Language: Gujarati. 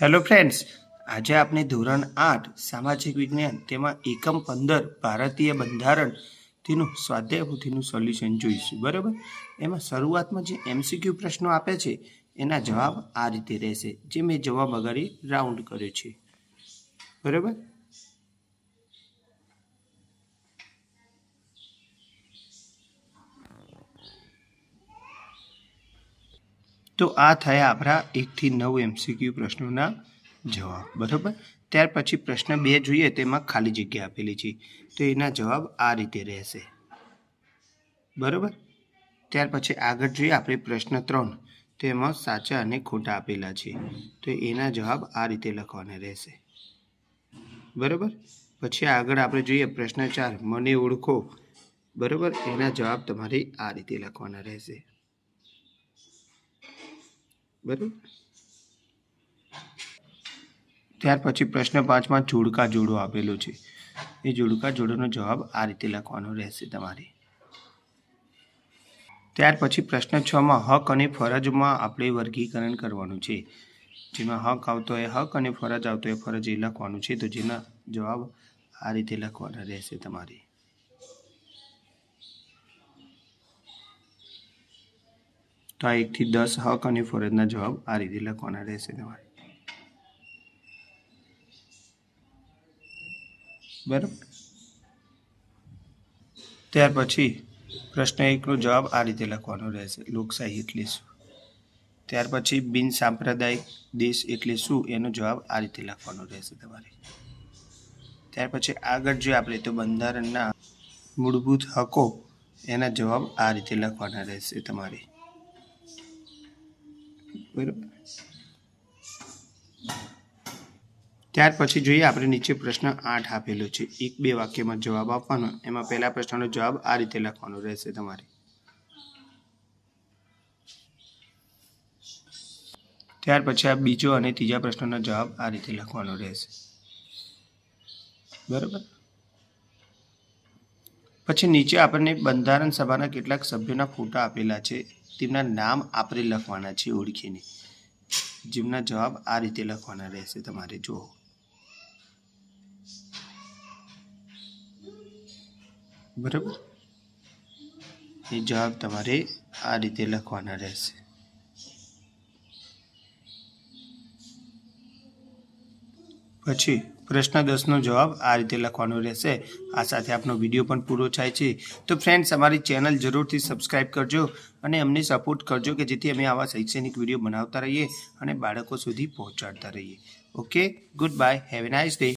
હેલો ફ્રેન્ડ્સ આજે આપણે ધોરણ આઠ, સામાજિક વિજ્ઞાન, તેમાં એકમ પંદર, ભારતીય બંધારણ તેનું સ્વાધ્યાય પોથીનું સોલ્યુશન જોઈશું, બરાબર? એમાં શરૂઆતમાં જે એમસીક્યુ પ્રશ્નો આપે છે, એના જવાબ આ રીતે રહેશે, જે મેં જવાબ અગાડી રાઉન્ડ કર્યો છે, બરાબર? તો આ થયા આપણા એકથી નવ એમસીક્યુ પ્રશ્નોના જવાબ, બરાબર? ત્યાર પછી પ્રશ્ન બે જોઈએ, તેમાં ખાલી જગ્યા આપેલી છે. તો એના જવાબ આ રીતે રહેશે. બરાબર? ત્યાર પછી આગળ જોઈએ આપણે પ્રશ્ન ત્રણ તેમાં સાચા અને ખોટા આપેલા છે. તો એના જવાબ આ રીતે લખવાના રહેશે. બરાબર? પછી આગળ આપણે જોઈએ પ્રશ્ન ચાર, મને ઓળખો. બરાબર? એના જવાબ તમારે આ રીતે લખવાના રહેશે. બરાબર? ત્યાર પછી પ્રશ્ન પાંચમાં જોડકા જોડો આપેલો છે. એ જોડકા જોડોનો જવાબ આ રીતે લખવાનો રહેશે તમારે. ત્યાર પછી પ્રશ્ન છમાં હક અને ફરજમાં આપણે વર્ગીકરણ કરવાનું છે. જેમાં હક આવતો હોય, હક અને ફરજ આવતો હોય, ફરજ એ લખવાનું છે. તો જેના જવાબ આ રીતે લખવાના રહેશે તમારે. તો આ એકથી દસ હક અને ફરજના જવાબ આ રીતે લખવાના રહેશે તમારે. બરાબર? ત્યાર પછી પ્રશ્ન એકનો જવાબ આ રીતે લખવાનો રહેશે. લોકશાહી એટલે શું? ત્યાર પછી બિન સાંપ્રદાયિક દેશ એટલે શું? એનો જવાબ આ રીતે લખવાનો રહેશે તમારે. ત્યાર પછી આગળ જોઈએ આપણે તો બંધારણના મૂળભૂત હકો, એના જવાબ આ રીતે લખવાના રહેશે તમારે. ત્યાર પછી જોઈએ આપણે નીચે પ્રશ્ન આઠ આપેલો છે. એક બે વાક્યમાં જવાબ આપવાનો. એમાં પહેલા પ્રશ્નનો જવાબ આ રીતે લખવાનો રહેશે તમારે. ત્યાર પછી આ બીજો અને ત્રીજા પ્રશ્નનો જવાબ આ રીતે લખવાનો રહેશે. બરાબર? પછી નીચે આપણને બંધારણ સભાના કેટલાક સભ્યોના ફોટા આપેલા છે. તેમના નામ આપણે લખવાના છે ઓળખીને. જેમના જવાબ આ રીતે લખવાના રહેશે તમારે, જુઓ. બરાબર? એ જવાબ તમારે આ રીતે લખવાના રહેશે. પછી પ્રશ્ન જવાબ આ રીતે લખવાનો રહેશે. આ સાથે આપનો વીડિયો પણ પૂરો થાય છે. તો ફ્રેન્ડ્સ અમારી ચેનલ જરૂરથી સબસ્ક્રાઈબ કરજો અને અમને સપોર્ટ કરજો કે જેથી અમે આવા શૈક્ષણિક વીડિયો બનાવતા રહીએ અને બાળકો સુધી પહોંચાડતા રહીએ. Okay good bye have a nice day